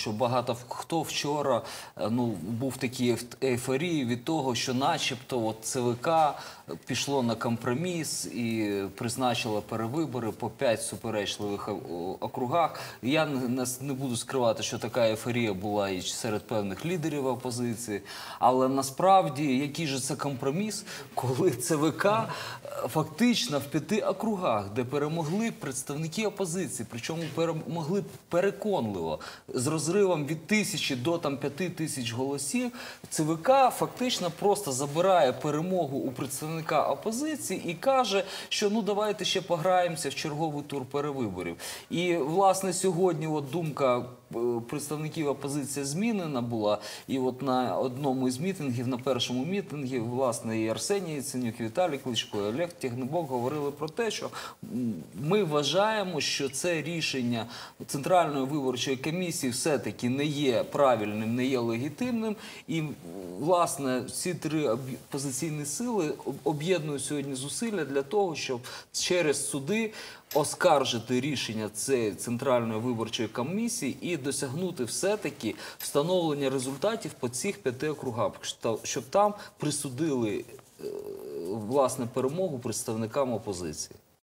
Що багато хто вчора е, ну був в такій ейфорії від того, що, начебто, от ЦВК пішло на компроміс і призначило перевибори по п'ять суперечливих о- округах. Я не, не буду скривати, що така ейфорія була і серед певних лідерів опозиції. Але насправді, який же це компроміс, коли ЦВК е, фактично в п'яти округах, де перемогли представники опозиції, причому перемогли переконливо з розривом від тисячі до там п'яти тисяч голосів. ЦВК фактично просто забирає перемогу у представника опозиції і каже, що ну давайте ще пограємося в черговий тур перевиборів. І власне сьогодні от думка е, представників опозиції змінена була. І от на одному із мітингів, на першому мітингі, власне, і Арсеній Яценюк, і Віталій Кличко, і Олег Тягнебок говорили про те, що ми вважаємо, що це рішення Центральної виборчої комісії все-таки не є правильним, не є легітимним. І власне ці три опозиційні сили об'єднують сьогодні зусилля для того, щоб через суди оскаржити рішення цієї центральної виборчої комісії і досягнути все-таки встановлення результатів по цих п'яти округах, що- щоб там присудили е, власне перемогу представникам опозиції.